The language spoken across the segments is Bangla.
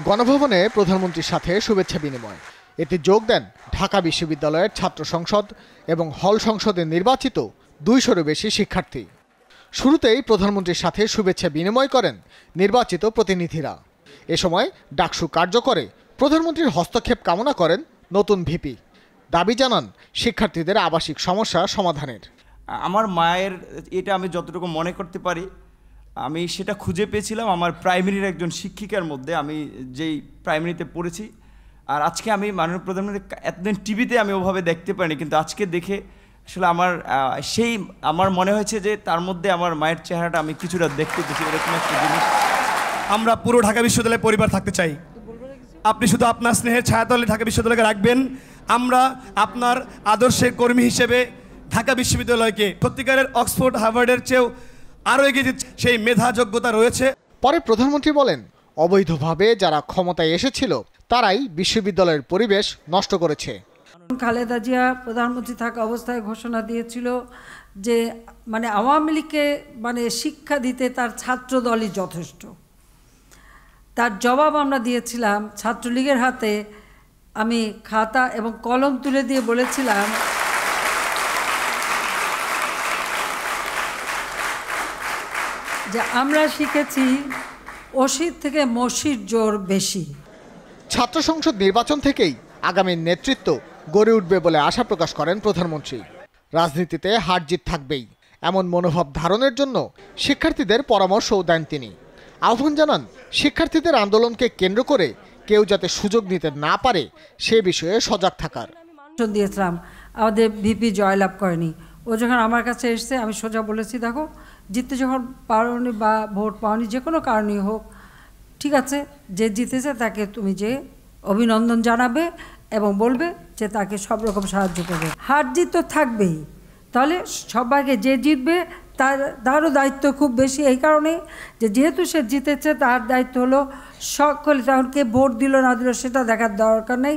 গণভবনে প্রধানমন্ত্রীর সাথে শুভেচ্ছা বিনিময়। এতে যোগ দেন ঢাকা বিশ্ববিদ্যালয়ের ছাত্র সংসদ এবং হল সংসদে নির্বাচিত দুইশোরও বেশি শিক্ষার্থী। শুরুতেই প্রধানমন্ত্রীর সাথে শুভেচ্ছা বিনিময় করেন নির্বাচিত প্রতিনিধিরা। এ সময় ডাকসু কার্যকরে প্রধানমন্ত্রীর হস্তক্ষেপ কামনা করেন নতুন ভিপি। দাবি জানান শিক্ষার্থীদের আবাসিক সমস্যা সমাধানের। আমার মায়ের এটা আমি যতটুকু মনে করতে পারি আমি সেটা খুঁজে পেয়েছিলাম আমার প্রাইমারির একজন শিক্ষিকার মধ্যে। আমি যেই প্রাইমারিতে পড়েছি। আর আজকে আমি মাননীয় প্রধানমন্ত্রী এতদিন টিভিতে আমি ওভাবে দেখতে পারিনি। কিন্তু আজকে দেখে আসলে আমার সেই, আমার মনে হয়েছে যে তার মধ্যে আমার মায়ের চেহারাটা আমি কিছুটা দেখতে পেয়েছি। এরকম একটা জিনিস। আমরা পুরো ঢাকা বিশ্ববিদ্যালয়ে পরিবার থাকতে চাই। আপনি শুধু আপনার স্নেহের ছায়াতলে ঢাকা বিশ্ববিদ্যালয়কে রাখবেন। আমরা আপনার আদর্শের কর্মী হিসেবে ঢাকা বিশ্ববিদ্যালয়কে সত্যিকারের অক্সফোর্ড, হার্ভার্ডের চেয়েও আরও এগিয়ে দিচ্ছে সেই মেধা যোগ্যতা রয়েছে। পরে প্রধানমন্ত্রী বলেন অবৈধভাবে যারা ক্ষমতায় এসেছিল তারাই বিশ্ববিদ্যালয়ের পরিবেশ নষ্ট করেছে। খালেদা জিয়া প্রধানমন্ত্রী থাকা অবস্থায় ঘোষণা দিয়েছিল যে মানে আওয়ামী লীগকে মানে শিক্ষা দিতে তার ছাত্র দলই যথেষ্ট। তার জবাব আমরা দিয়েছিলাম ছাত্রলীগের হাতে আমি খাতা এবং কলম তুলে দিয়ে বলেছিলাম যে আমরা শিখেছি অসির থেকে মসির জোর বেশি। ছাত্র সংসদ নির্বাচন থেকেই আগামী নেতৃত্ব গড়ে উঠবে বলে আশা প্রকাশ করেন প্রধানমন্ত্রী। রাজনীতিতে হার জিত থাকবেই এমন মনোভাব ধারণের জন্য শিক্ষার্থীদের পরামর্শও দেন তিনি। আহ্বান জানান শিক্ষার্থীদের আন্দোলনকে কেন্দ্র করে কেউ যাতে সুযোগ নিতে না পারে সে বিষয়ে সজাগ থাকার। দিয়েছিলাম আমাদের ভিপি জয়লাভ করেনি। ও যখন আমার কাছে এসছে আমি সোজা বলেছি দেখো জিততে যখন পারোনি বা ভোট পাওনি যে কোনো কারণেই হোক ঠিক আছে যে জিতেছে তাকে তুমি যে অভিনন্দন জানাবে এবং বলবে যে তাকে সব রকম সাহায্য করবে। হার জিত তো থাকবেই। তাহলে সবাইকে যে জিতবে তার তারও দায়িত্ব খুব বেশি এই কারণে যে যেহেতু সে জিতেছে তার দায়িত্ব হলো সকলে তখন কে ভোট দিল না দিল সেটা দেখার দরকার নেই।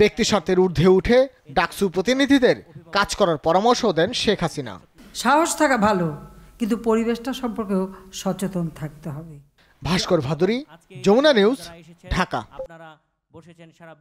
ব্যক্তি স্বার্থের ঊর্ধ্বে উঠে ডাকসু প্রতিনিধিদের কাজ করার পরামর্শ দেন শেখ হাসিনা। সাহস থাকা ভালো। কিন্তু পরিবেশটা সম্পর্কেও সচেতন থাকতে হবে। ভাস্কর ভাদুরী যমুনা নিউজ ঢাকা। আপনারা বসেছেন সারা